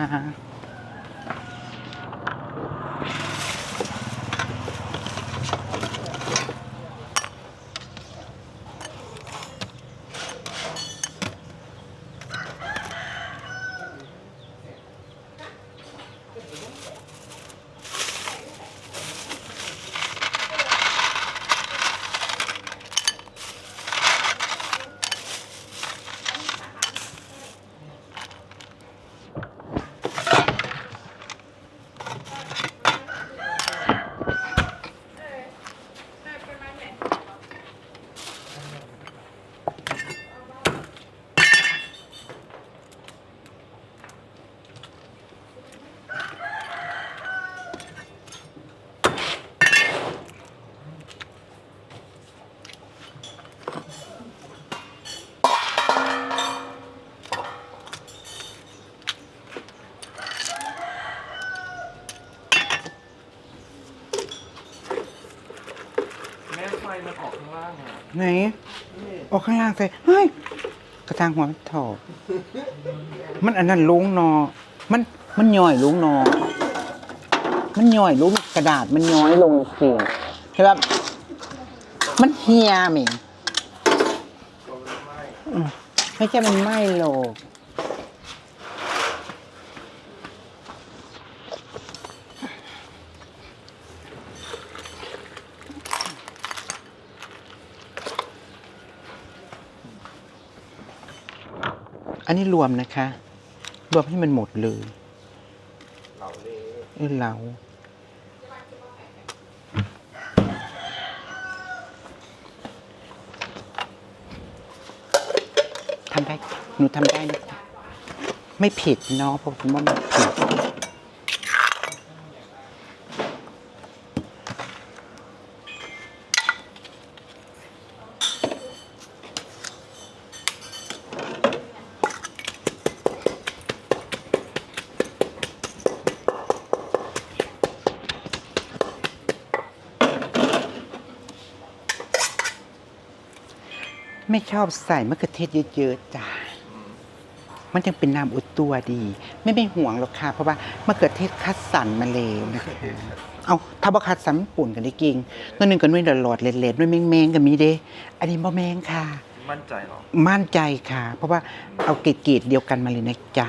นะคะ ไฟมันออกข้างล่างอะไหนออกข้างล่างใส่เฮ้ยกระทางหัวมันถอดมันอันนั้นลุงนอ มันมันย่อยลุงนอ มันย่อยลุงกระดาษมันย้อยลงเสียใช่ปะมันเฮียเหม่งอืมไม่ใช่มันไหม้โลก นนี้รวมนะคะ รวมให้มันหมดเลยเร่าเลเออเราทำได้ หนูทำได้นะไม่ผิดเนาะเพราะผมว่ามันผิด ไม่ชอบใส่มะเขือเทศเยอะๆจ้ะมันยังเป็นน้ำอุดตัวดี ไม่ไม่ห่วงหรอกค่ะ เพราะว่ามะเขือเทศคัดสรรมาแล้วนะคะเอาถ้าบ่คัดสรรมันปุ่นกันได้กิ่งตัวหนึงก็นุ่ยหลอดๆเล็ดๆนุ่ยแมงๆก็มีเด้อันนี้บ่แมงค่ะ มั่นใจเหรอมั่นใจค่ะ เพราะว่าเอาเกรดๆเดียวกันมาเลยนะจ๊ะ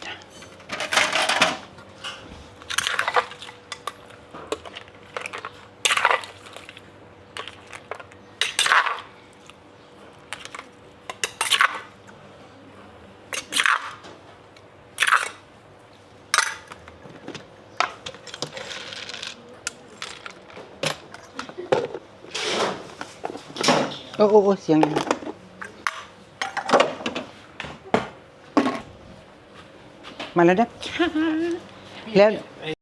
อจ้ะโอ้โอ้โอ้เสียงอะไรมาแล้วนะค่ะแล้ว